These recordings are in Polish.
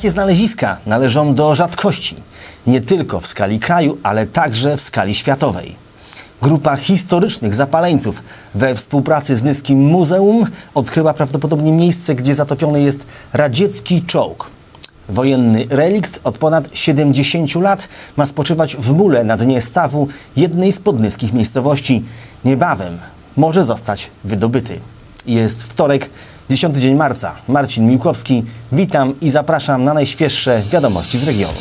Takie znaleziska należą do rzadkości, nie tylko w skali kraju, ale także w skali światowej. Grupa historycznych zapaleńców we współpracy z Nyskim Muzeum odkryła prawdopodobnie miejsce, gdzie zatopiony jest radziecki czołg. Wojenny relikt od ponad 70 lat ma spoczywać w mule na dnie stawu jednej z podnyskich miejscowości. Niebawem może zostać wydobyty. Jest wtorek, 10 dzień marca. Marcin Miłkowski, witam i zapraszam na najświeższe wiadomości z regionu.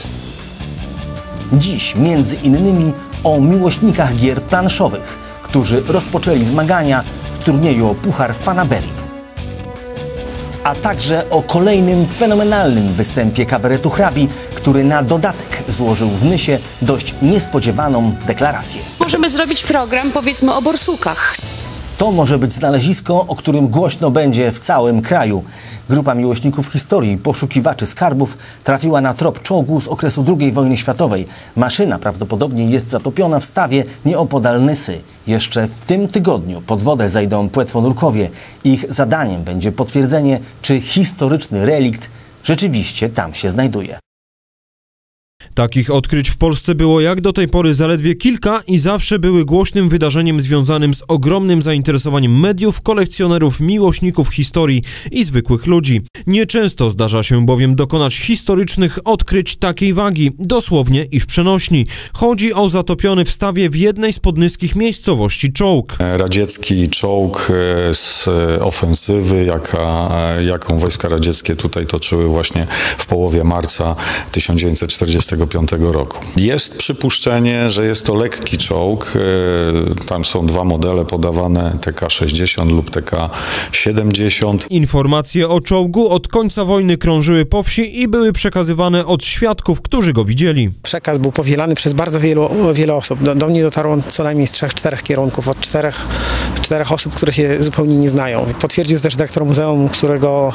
Dziś między innymi o miłośnikach gier planszowych, którzy rozpoczęli zmagania w turnieju Puchar Fanaberii. A także o kolejnym fenomenalnym występie kabaretu hrabi, który na dodatek złożył w Nysie dość niespodziewaną deklarację. Możemy zrobić program, powiedzmy, o borsukach. To może być znalezisko, o którym głośno będzie w całym kraju. Grupa miłośników historii, poszukiwaczy skarbów, trafiła na trop czołgu z okresu II wojny światowej. Maszyna prawdopodobnie jest zatopiona w stawie nieopodal Nysy. Jeszcze w tym tygodniu pod wodę zajdą płetwonurkowie. Ich zadaniem będzie potwierdzenie, czy historyczny relikt rzeczywiście tam się znajduje. Takich odkryć w Polsce było jak do tej pory zaledwie kilka i zawsze były głośnym wydarzeniem związanym z ogromnym zainteresowaniem mediów, kolekcjonerów, miłośników historii i zwykłych ludzi. Nieczęsto zdarza się bowiem dokonać historycznych odkryć takiej wagi, dosłownie i w przenośni. Chodzi o zatopiony w stawie w jednej z podnyskich miejscowości czołg. Radziecki czołg e, z ofensywy, jaka, jaką wojska radzieckie tutaj toczyły właśnie w połowie marca 1945 roku. Jest przypuszczenie, że jest to lekki czołg. E, Tam są dwa modele podawane, TK-60 lub TK-70. Informacje o czołgu od końca wojny krążyły po wsi i były przekazywane od świadków, którzy go widzieli. Przekaz był powielany przez bardzo wielu, wiele osób. Do, do mnie dotarło co najmniej z trzech, czterech kierunków, od czterech, czterech osób, które się zupełnie nie znają. Potwierdził też dyrektor muzeum, którego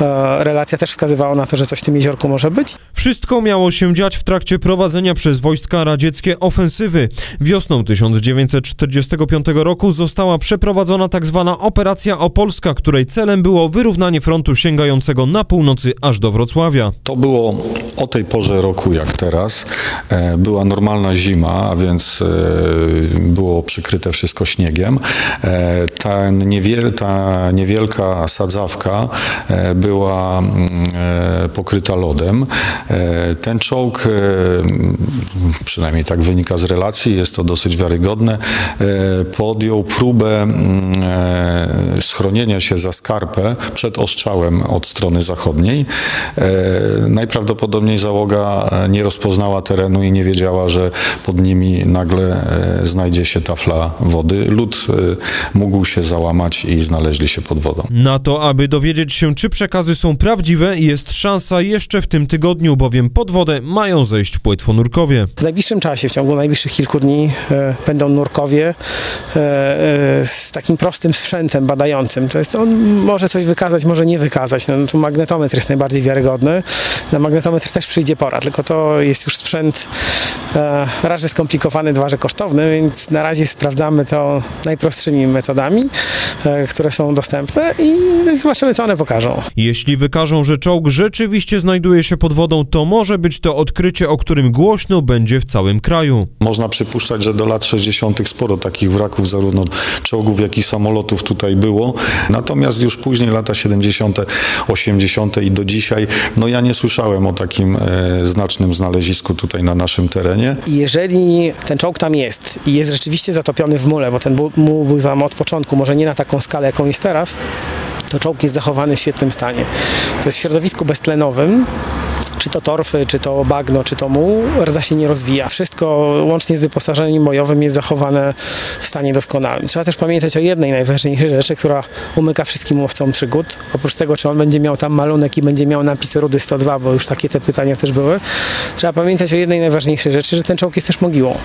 e, relacja też wskazywała na to, że coś w tym jeziorku może być. Wszystko miało się dziać w trakcie prowadzenia przez wojska radzieckie ofensywy. Wiosną 1945 roku została przeprowadzona tzw. Operacja Opolska, której celem było wyrównanie frontu sięgającego na północy aż do Wrocławia. To było o tej porze roku jak teraz. E, Była normalna zima, a więc e, było przykryte wszystko śniegiem. E, Ta, niewiel, ta niewielka sadzawka była mm, pokryta lodem. Ten czołg, przynajmniej tak wynika z relacji, jest to dosyć wiarygodne, e, podjął próbę mm, e, schronienia się za skarpę przed ostrzałem od strony zachodniej. Najprawdopodobniej załoga nie rozpoznała terenu i nie wiedziała, że pod nimi nagle znajdzie się tafla wody. Lód mógł się załamać i znaleźli się pod wodą. Na to, aby dowiedzieć się, czy przekazy są prawdziwe, jest szansa jeszcze w tym tygodniu, bowiem pod wodę mają zejść płetwonurkowie. W najbliższym czasie, w ciągu najbliższych kilku dni e, będą nurkowie e, e, z takim prostym sprzętem badającym. To jest, on może coś wykazać, może nie wykazać. No, tu magnetometr jest najbardziej wiarygodny. Na magnetometr też przyjdzie pora, tylko to jest już sprzęt e, raz, że skomplikowany, dwa, że kosztowny, więc na razie sprawdzamy to najprostszymi metodami, e, które są dostępne i zobaczymy, co one pokażą. Jeśli wykażą, że czołg rzeczywiście znajduje się pod wodą, to może być to odkrycie, o którym głośno będzie w całym kraju. Można przypuszczać, że do lat 60. sporo takich wraków, zarówno czołgów, jak i samolotów tutaj było. Natomiast już później, lata 70., 80. i do dzisiaj, no ja nie słyszałem o takim e, znacznym znalezisku tutaj na naszym terenie. Jeżeli ten czołg tam jest i jest rzeczywiście zatopiony w mule, bo ten muł był tam od początku, może nie na taką skalę, jaką jest teraz, to czołg jest zachowany w świetnym stanie. To jest w środowisku beztlenowym, czy to torfy, czy to bagno, czy to muł, rdza się nie rozwija. Wszystko łącznie z wyposażeniem bojowym jest zachowane w stanie doskonałym. Trzeba też pamiętać o jednej najważniejszej rzeczy, która umyka wszystkim łowcom przygód. Oprócz tego, czy on będzie miał tam malunek i będzie miał napis Rudy 102, bo już takie te pytania też były, trzeba pamiętać o jednej najważniejszej rzeczy, że ten czołg jest też mogiłą.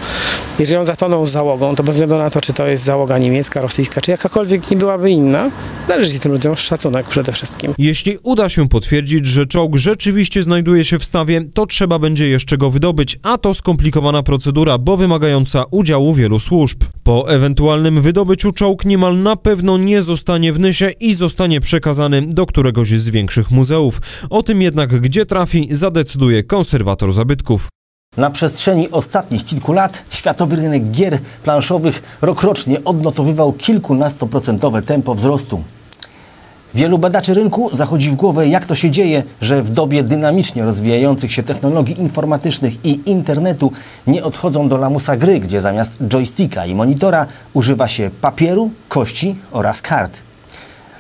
Jeżeli on zatonął z załogą, to bez względu na to, czy to jest załoga niemiecka, rosyjska, czy jakakolwiek nie byłaby inna, należy tym ludziom szacunek przede wszystkim. Jeśli uda się potwierdzić, że czołg rzeczywiście znajduje znajduje się w stawie, to trzeba będzie jeszcze go wydobyć, a to skomplikowana procedura, bo wymagająca udziału wielu służb. Po ewentualnym wydobyciu czołg niemal na pewno nie zostanie w Nysie i zostanie przekazany do któregoś z większych muzeów. O tym jednak, gdzie trafi, zadecyduje konserwator zabytków. Na przestrzeni ostatnich kilku lat światowy rynek gier planszowych rokrocznie odnotowywał kilkunastoprocentowe tempo wzrostu. Wielu badaczy rynku zachodzi w głowę, jak to się dzieje, że w dobie dynamicznie rozwijających się technologii informatycznych i internetu nie odchodzą do lamusa gry, gdzie zamiast joysticka i monitora używa się papieru, kości oraz kart.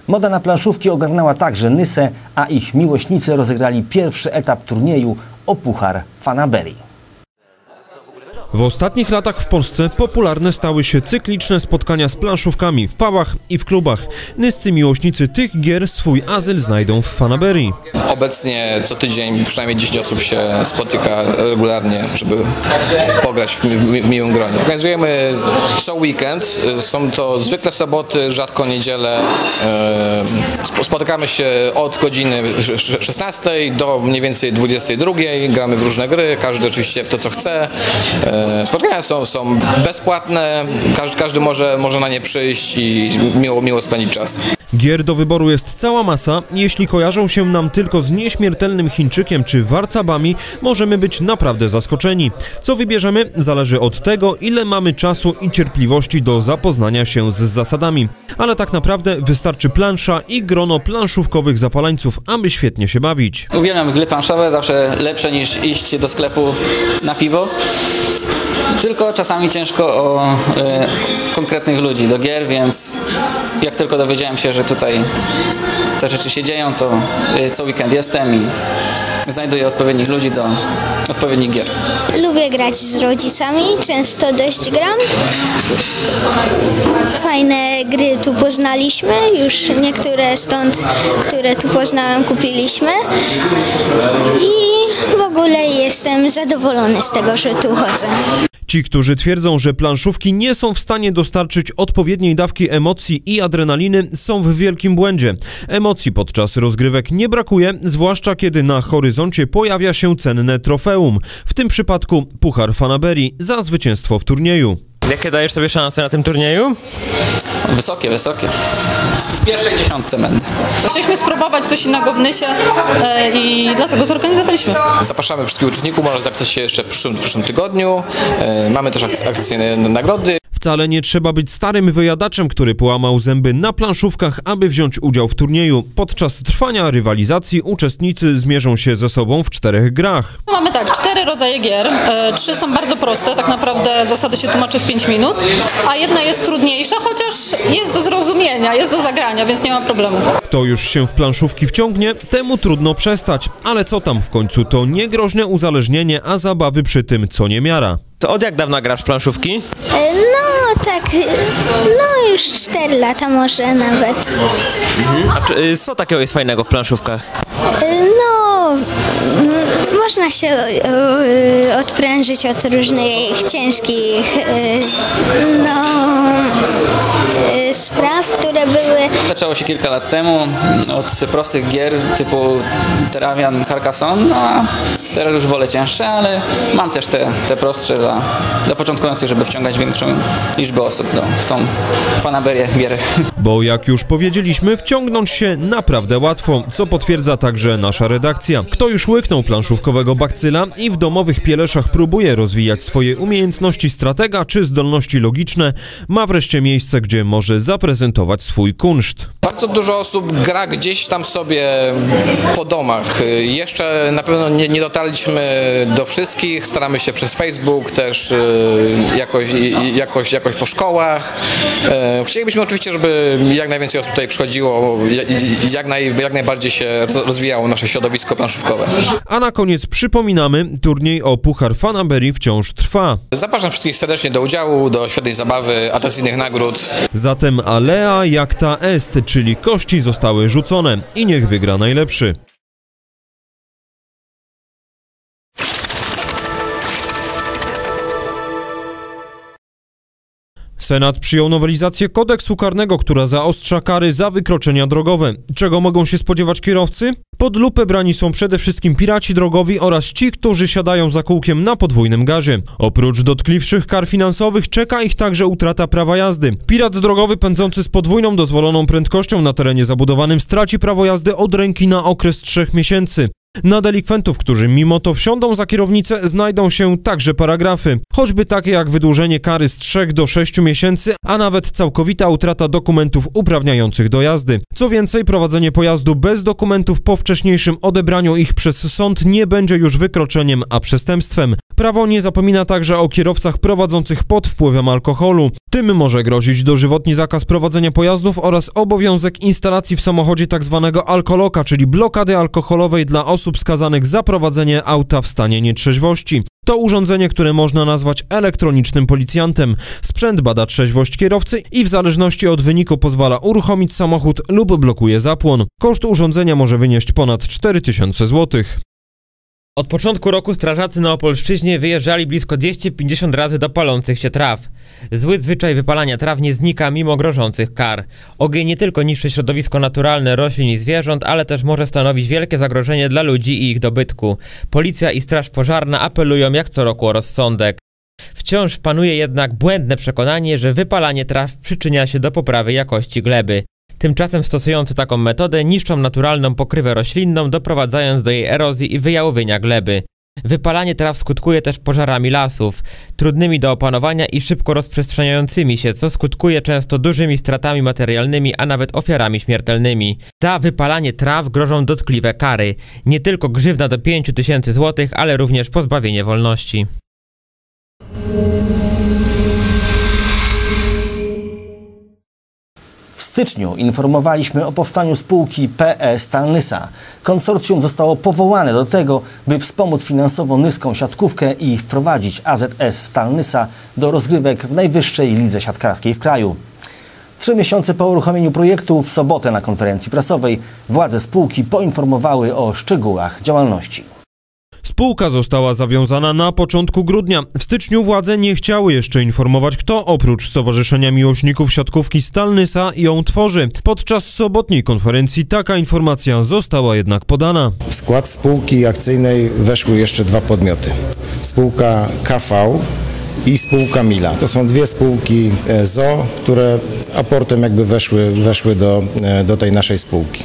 Moda na planszówki ogarnęła także Nysę, a ich miłośnicy rozegrali pierwszy etap turnieju o puchar Fanaberii. W ostatnich latach w Polsce popularne stały się cykliczne spotkania z planszówkami w pubach i w klubach. Nyscy miłośnicy tych gier swój azyl znajdą w Fanaberii. Obecnie co tydzień przynajmniej 10 osób się spotyka regularnie, żeby pograć w, mi- w miłym gronie. Organizujemy co weekend, są to zwykle soboty, rzadko niedziele. E, sp- Spotykamy się od godziny sz- 16 do mniej więcej 22, gramy w różne gry, każdy oczywiście w to co chce. E, Spotkania są, są bezpłatne, każdy, każdy może, może na nie przyjść i miło, miło spędzić czas. Gier do wyboru jest cała masa. Jeśli kojarzą się nam tylko z nieśmiertelnym Chińczykiem czy warcabami, możemy być naprawdę zaskoczeni. Co wybierzemy, zależy od tego, ile mamy czasu i cierpliwości do zapoznania się z zasadami. Ale tak naprawdę wystarczy plansza i grono planszówkowych zapaleńców, aby świetnie się bawić. Uwielbiam gry planszowe, zawsze lepsze niż iść do sklepu na piwo. Tylko czasami ciężko o e, konkretnych ludzi do gier, więc jak tylko dowiedziałem się, że tutaj te rzeczy się dzieją, to e, co weekend jestem i znajduję odpowiednich ludzi do odpowiednich gier. Lubię grać z rodzicami, często dość gram. Fajne gry tu poznaliśmy, już niektóre stąd, które tu poznałem, kupiliśmy. I w ogóle jestem zadowolony z tego, że tu chodzę. Ci, którzy twierdzą, że planszówki nie są w stanie dostarczyć odpowiedniej dawki emocji i adrenaliny, są w wielkim błędzie. Emocji podczas rozgrywek nie brakuje, zwłaszcza kiedy na horyzoncie pojawia się cenne trofeum, w tym przypadku Puchar Fanaberii za zwycięstwo w turnieju. Jakie dajesz sobie szanse na tym turnieju? Wysokie, wysokie. W pierwszej dziesiątce będę. Chcieliśmy spróbować coś innego w Nysie e, i dlatego zorganizowaliśmy. Zapraszamy wszystkich uczestników, można zapisać się jeszcze w przyszłym, w przyszłym tygodniu. E, Mamy też ak- akcyjne nagrody. Wcale nie trzeba być starym wyjadaczem, który połamał zęby na planszówkach, aby wziąć udział w turnieju. Podczas trwania rywalizacji uczestnicy zmierzą się ze sobą w czterech grach. Mamy tak, cztery rodzaje gier. E, Trzy są bardzo proste, tak naprawdę zasady się tłumaczy w 5 minut, a jedna jest trudniejsza, chociaż jest do zrozumienia, jest do zagrania, więc nie ma problemu. Kto już się w planszówki wciągnie, temu trudno przestać. Ale co tam w końcu, to nie groźne uzależnienie, a zabawy przy tym co niemiara. To od jak dawna grasz w planszówki? E, No tak, e, no już 4 lata może nawet. A czy, y, co takiego jest fajnego w planszówkach? E, No, można się odprężyć od różnych ciężkich no, spraw, które były Zaczęło się kilka lat temu od prostych gier typu Terravian Carcassonne, no a teraz już wolę cięższe, ale mam też te, te prostsze dla, dla początkujących, żeby wciągać większą liczbę osób no, w tą fanaberię gierę. Bo jak już powiedzieliśmy, wciągnąć się naprawdę łatwo, co potwierdza także nasza redakcja. Kto już łyknął planszówkowego bakcyla i w domowych pieleszach próbuje rozwijać swoje umiejętności stratega czy zdolności logiczne, ma wreszcie miejsce, gdzie może zaprezentować swój kunszt. Bardzo dużo osób gra gdzieś tam sobie po domach. Jeszcze na pewno nie, nie dotarliśmy do wszystkich. Staramy się przez Facebook też y, jakoś, jakoś, jakoś po szkołach. E, Chcielibyśmy oczywiście, żeby jak najwięcej osób tutaj przychodziło, jak, naj, jak najbardziej się rozwijało nasze środowisko planszówkowe. A na koniec przypominamy, turniej o Puchar Fanaberii wciąż trwa. Zapraszam wszystkich serdecznie do udziału, do świetnej zabawy, atrakcyjnych nagród. Zatem alea jacta est, czyli kości zostały rzucone i niech wygra najlepszy. Senat przyjął nowelizację kodeksu karnego, która zaostrza kary za wykroczenia drogowe. Czego mogą się spodziewać kierowcy? Pod lupę brani są przede wszystkim piraci drogowi oraz ci, którzy siadają za kółkiem na podwójnym gazie. Oprócz dotkliwszych kar finansowych czeka ich także utrata prawa jazdy. Pirat drogowy pędzący z podwójną dozwoloną prędkością na terenie zabudowanym straci prawo jazdy od ręki na okres trzech miesięcy. Na delikwentów, którzy mimo to wsiądą za kierownicę, znajdą się także paragrafy, choćby takie jak wydłużenie kary z 3 do 6 miesięcy, a nawet całkowita utrata dokumentów uprawniających do jazdy. Co więcej, prowadzenie pojazdu bez dokumentów po wcześniejszym odebraniu ich przez sąd nie będzie już wykroczeniem, a przestępstwem. Prawo nie zapomina także o kierowcach prowadzących pod wpływem alkoholu. Tym może grozić dożywotni zakaz prowadzenia pojazdów oraz obowiązek instalacji w samochodzie tzw. alkoloka, czyli blokady alkoholowej dla osób skazanych za prowadzenie auta w stanie nietrzeźwości. To urządzenie, które można nazwać elektronicznym policjantem. Sprzęt bada trzeźwość kierowcy i w zależności od wyniku pozwala uruchomić samochód lub blokuje zapłon. Koszt urządzenia może wynieść ponad 4000 zł. Od początku roku strażacy na Opolszczyźnie wyjeżdżali blisko 250 razy do palących się traw. Zły zwyczaj wypalania traw nie znika mimo grożących kar. Ogień nie tylko niszczy środowisko naturalne roślin i zwierząt, ale też może stanowić wielkie zagrożenie dla ludzi i ich dobytku. Policja i straż pożarna apelują jak co roku o rozsądek. Wciąż panuje jednak błędne przekonanie, że wypalanie traw przyczynia się do poprawy jakości gleby. Tymczasem stosujący taką metodę niszczą naturalną pokrywę roślinną, doprowadzając do jej erozji i wyjałowienia gleby. Wypalanie traw skutkuje też pożarami lasów, trudnymi do opanowania i szybko rozprzestrzeniającymi się, co skutkuje często dużymi stratami materialnymi, a nawet ofiarami śmiertelnymi. Za wypalanie traw grożą dotkliwe kary, nie tylko grzywna do 5 tysięcy złotych, ale również pozbawienie wolności. Styczniu informowaliśmy o powstaniu spółki PE Stalnysa. Konsorcjum zostało powołane do tego, by wspomóc finansowo nyską siatkówkę i wprowadzić AZS Stalnysa do rozgrywek w najwyższej lidze siatkarskiej w kraju. Trzy miesiące po uruchomieniu projektu w sobotę na konferencji prasowej władze spółki poinformowały o szczegółach działalności. Spółka została zawiązana na początku grudnia. W styczniu władze nie chciały jeszcze informować, kto oprócz Stowarzyszenia Miłośników Siatkówki Stalnysa ją tworzy. Podczas sobotniej konferencji taka informacja została jednak podana. W skład spółki akcyjnej weszły jeszcze dwa podmioty. Spółka KV i spółka Mila. To są dwie spółki e, ZO, które aportem jakby weszły, weszły do, e, do tej naszej spółki.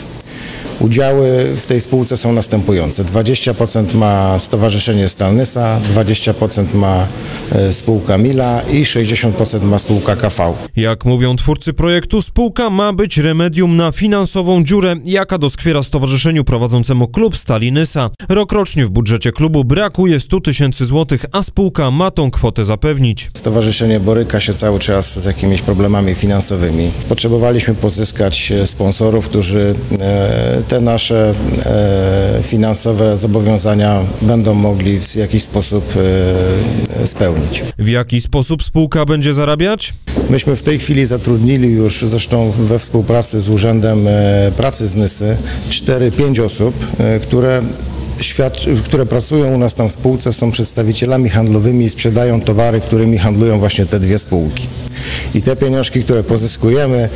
Udziały w tej spółce są następujące. 20% ma Stowarzyszenie Stalnysa, 20% ma e, spółka Mila i 60% ma spółka KV. Jak mówią twórcy projektu, spółka ma być remedium na finansową dziurę, jaka doskwiera stowarzyszeniu prowadzącemu klub Stali Nysa. Rokrocznie w budżecie klubu brakuje 100 tysięcy złotych, a spółka ma tą kwotę zapewnić. Stowarzyszenie boryka się cały czas z jakimiś problemami finansowymi. Potrzebowaliśmy pozyskać e, sponsorów, którzy e, te nasze e, finansowe zobowiązania będą mogli w jakiś sposób e, spełnić. W jaki sposób spółka będzie zarabiać? Myśmy w tej chwili zatrudnili już zresztą we współpracy z Urzędem e, Pracy z Nysy 4-5 osób, które które pracują u nas tam w spółce, są przedstawicielami handlowymi i sprzedają towary, którymi handlują właśnie te dwie spółki. I te pieniążki, które pozyskujemy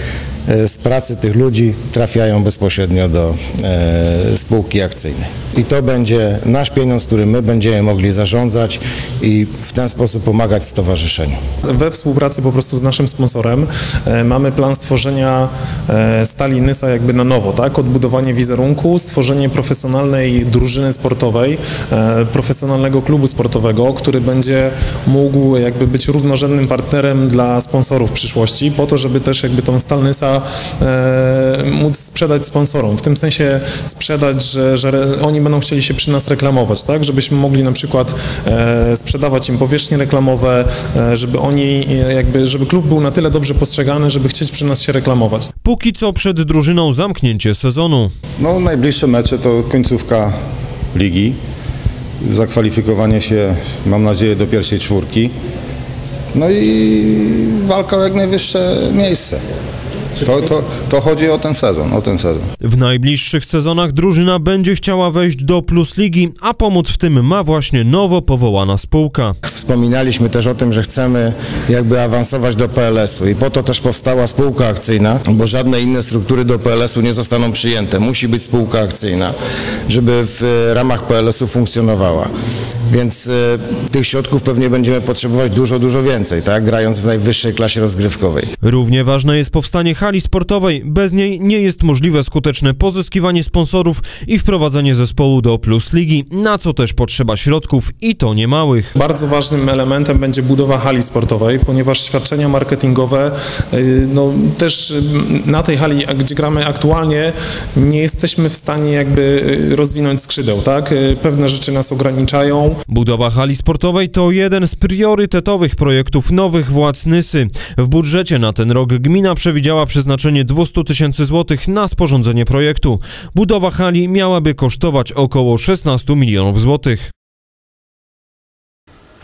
e, z pracy tych ludzi trafiają bezpośrednio do e, spółki akcyjnej. I to będzie nasz pieniądz, który my będziemy mogli zarządzać i w ten sposób pomagać stowarzyszeniu. We współpracy po prostu z naszym sponsorem e, mamy plan stworzenia stali Nysa jakby na nowo, tak? Odbudowanie wizerunku, stworzenie profesjonalnej drużyny sportowej, e, profesjonalnego klubu sportowego, który będzie mógł jakby być równorzędnym partnerem dla sponsorów w przyszłości, po to, żeby też jakby tą stal Nysa e, móc sprzedać sponsorom. W tym sensie sprzedać, że, że oni będą chcieli się przy nas reklamować, tak? Żebyśmy mogli na przykład e, sprzedawać im powierzchnie reklamowe, żeby oni jakby, żeby klub był na tyle dobrze postrzegany, żeby chcieć przy nas się reklamować. Póki co przed drużyną zamknięcie sezonu. No, najbliższe mecze to końcówka ligi, zakwalifikowanie się, mam nadzieję, do pierwszej czwórki. No i walka o jak najwyższe miejsce. To, to, to chodzi o ten sezon, o ten sezon. W najbliższych sezonach drużyna będzie chciała wejść do Plus Ligi, a pomóc w tym ma właśnie nowo powołana spółka. Wspominaliśmy też o tym, że chcemy jakby awansować do PLS-u i po to też powstała spółka akcyjna, bo żadne inne struktury do PLS-u nie zostaną przyjęte. Musi być spółka akcyjna, żeby w e, ramach PLS-u funkcjonowała. Więc e, tych środków pewnie będziemy potrzebować dużo, dużo więcej, tak? Grając w najwyższej klasie rozgrywkowej. Równie ważne jest powstanie hali sportowej. Bez niej nie jest możliwe skuteczne pozyskiwanie sponsorów i wprowadzenie zespołu do Plus Ligi, na co też potrzeba środków i to niemałych. Bardzo ważnym elementem będzie budowa hali sportowej, ponieważ świadczenia marketingowe, y, no też y, na tej hali, gdzie gramy aktualnie, nie jesteśmy w stanie jakby y, rozwinąć skrzydeł, tak? Pewne rzeczy nas ograniczają. Budowa hali sportowej to jeden z priorytetowych projektów nowych władz Nysy. W budżecie na ten rok gmina przewidziała przeznaczenie 200 tysięcy złotych na sporządzenie projektu. Budowa hali miałaby kosztować około 16 milionów złotych.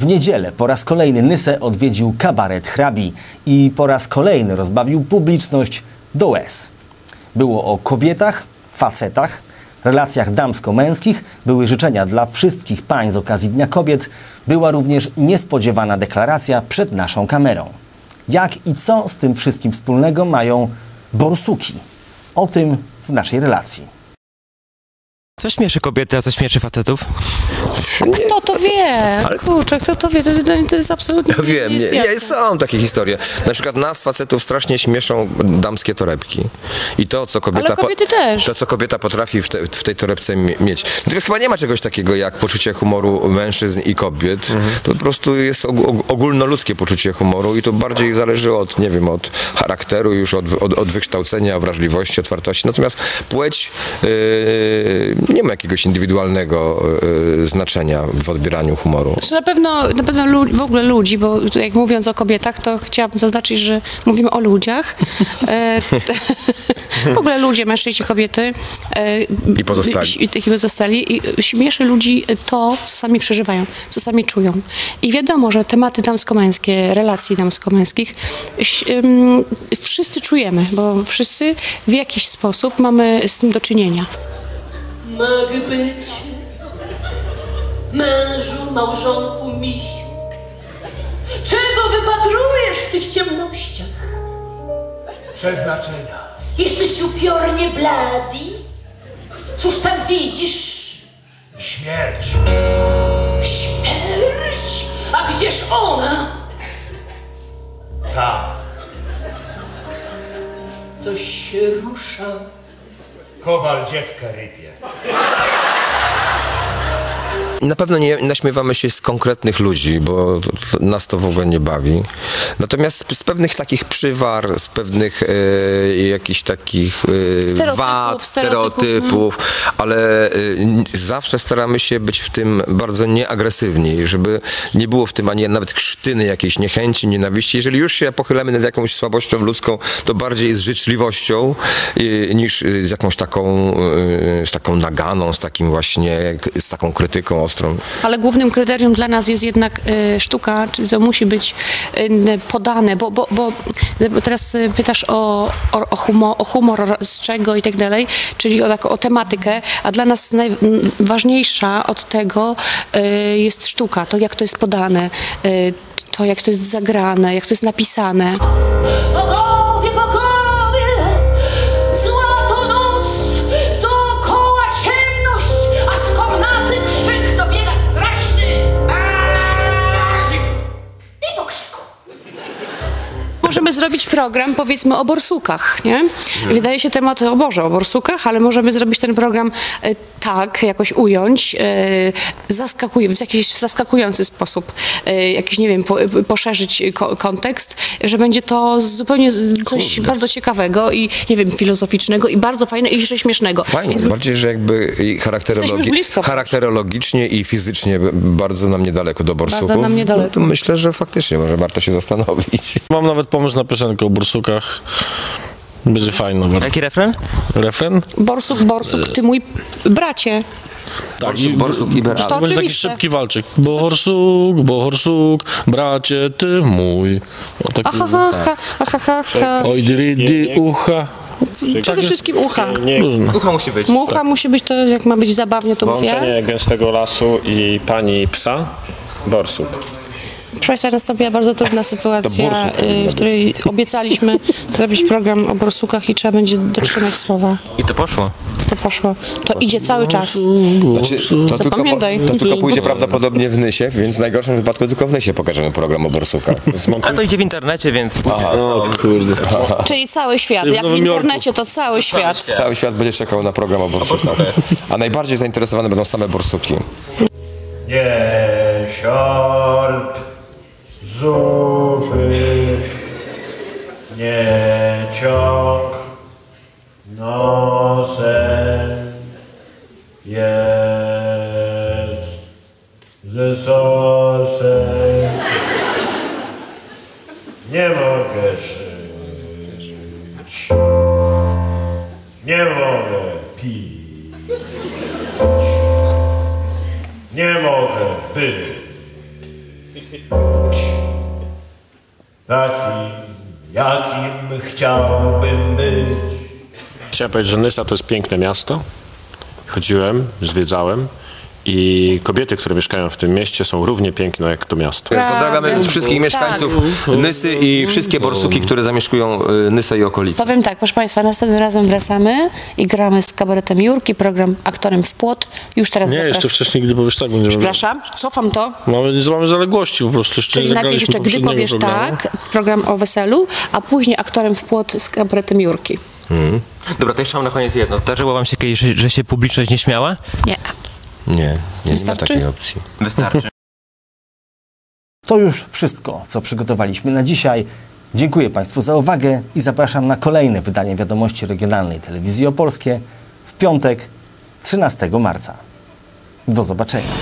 W niedzielę po raz kolejny Nysę odwiedził kabaret hrabi i po raz kolejny rozbawił publiczność do łez. Było o kobietach, facetach, relacjach damsko-męskich, były życzenia dla wszystkich pań z okazji Dnia Kobiet, była również niespodziewana deklaracja przed naszą kamerą. Jak i co z tym wszystkim wspólnego mają borsuki? O tym w naszej relacji. Co śmieszy kobiety, a co śmieszy facetów? Kto to wie? Kurczę, kto to wie? To, to, to jest absolutnie Ja wiem, nie, nie, są takie historie. Na przykład nas, facetów, strasznie śmieszą damskie torebki. I to, co kobieta, Ale kobiety też. to, co kobieta potrafi w, te, w tej torebce mie- mieć. Natomiast chyba nie ma czegoś takiego jak poczucie humoru mężczyzn i kobiet. To po prostu jest og- ogólnoludzkie poczucie humoru i to bardziej zależy od, nie wiem, od charakteru, już od, od, od wykształcenia, wrażliwości, otwartości. Natomiast płeć yy, nie ma jakiegoś indywidualnego yy, znaczenia w odbieraniu humoru. Znaczy na pewno, na pewno lu- w ogóle ludzi, bo jak mówiąc o kobietach, to chciałabym zaznaczyć, że mówimy o ludziach. E, w ogóle ludzie, mężczyźni, kobiety. E, I pozostali. I, i pozostali. I śmieszy ludzi to, co sami przeżywają, co sami czują. I wiadomo, że tematy damsko-męskie, relacji damsko-męskich, wszyscy czujemy, bo wszyscy w jakiś sposób mamy z tym do czynienia. Mogę być mężu, małżonku, misiu. Czego wypatrujesz w tych ciemnościach? Przeznaczenia. Jesteś upiornie bladi? Cóż tam widzisz? Śmierć. Śmierć? A gdzież ona? Tam. Coś się rusza. Kowal dziewkę rybie. Na pewno nie naśmiewamy się z konkretnych ludzi, bo nas to w ogóle nie bawi. Natomiast z, pewnych takich przywar, z pewnych e, jakichś takich e, Stereotypów, wad, stereotypów, stereotypów, ale e, zawsze staramy się być w tym bardzo nieagresywni, żeby nie było w tym ani nawet krztyny jakiejś niechęci, nienawiści. Jeżeli już się pochylamy nad jakąś słabością ludzką, to bardziej z życzliwością niż z jakąś taką, z taką naganą, z takim właśnie, z taką krytyką ostrą. Ale głównym kryterium dla nas jest jednak y, sztuka, czyli to musi być y, podane, bo, bo, bo, bo teraz y, pytasz o, o, o, humor, o humor, z czego i tak dalej, czyli o, taką, o tematykę, a dla nas najważniejsza od tego y, jest sztuka, to jak to jest podane, y, to jak to jest zagrane, jak to jest napisane. Zrobić program, powiedzmy, o borsukach, nie? Wydaje się temat, o Boże, o borsukach, ale możemy zrobić ten program e, tak, jakoś ująć, e, zaskakuj, w jakiś zaskakujący sposób, e, jakiś, nie wiem, po, poszerzyć ko, kontekst, że będzie to zupełnie coś bardzo ciekawego i, nie wiem, filozoficznego i bardzo fajne i jeszcze śmiesznego. Fajnie, Więc bardziej, że jakby charakterologi- blisko. charakterologicznie i fizycznie bardzo nam niedaleko do borsuków. Bardzo nam niedaleko. No to myślę, że faktycznie może warto się zastanowić. Mam nawet pomysł na piosenkę o bursukach. Będzie fajno. Bardzo. Jaki refren? Refren? Borsuk, borsuk, ty mój bracie. Tak, Borsuk, borsuk i Beral. To Będzie taki szybki walczyk. Borsuk, borsuk, bracie ty mój. O, taki, Aha, ha, ha, aha, ha, ha. Oj, diri, ucha. Przede wszystkim ucha. Różne. Ucha musi być. Mucha musi być to, jak ma być zabawnie, to gdzie? Połączenie gęstego lasu i pani psa, borsuk. Proszę Państwa, nastąpiła bardzo trudna sytuacja, y, w której obiecaliśmy zrobić program o borsukach i trzeba będzie dotrzymać słowa. I to poszło. To poszło. To idzie cały czas. Znaczy, to, To tylko, pamiętaj. to tylko pójdzie prawdopodobnie w Nysie, więc w najgorszym wypadku tylko w Nysie pokażemy program o borsukach. A to idzie w internecie, więc... Aha, O kurde. Czyli cały świat. Jak w internecie, to cały świat. Cały świat będzie czekał na program o borsukach. A najbardziej zainteresowane będą same borsuki. Nie siorb zupy, nie ciąg nosem jest ze sosem. Nie mogę żyć, nie mogę pić. Nie mogę być takim, jakim chciałbym być. Chciałem powiedzieć, że Nysa to jest piękne miasto. Chodziłem, zwiedzałem i kobiety, które mieszkają w tym mieście są równie piękne jak to miasto. Pozdrawiamy wszystkich mieszkańców Nysy i wszystkie borsuki, które zamieszkują y, Nysę i okolice. Powiem tak, proszę Państwa, następnym razem wracamy i gramy z kabaretem Jurki, program Aktorem w płot. Już teraz Nie, zapraszam. jeszcze wcześniej, gdy powiesz tak, będziemy... Przepraszam, cofam to. Mamy, nie mamy zaległości po prostu. Jeszcze Czyli najpierw jeszcze, gdy powiesz programu. tak, program o weselu, a później aktorem w płot z kabaretem Jurki. Dobra, to jeszcze mam na koniec jedno. Zdarzyło wam się kiedyś, że- że się publiczność nie śmiała? Nie. Nie, nie, nie ma takiej opcji. Wystarczy. To już wszystko, co przygotowaliśmy na dzisiaj. Dziękuję Państwu za uwagę i zapraszam na kolejne wydanie Wiadomości Regionalnej Telewizji Opolskie w piątek 13 marca. Do zobaczenia.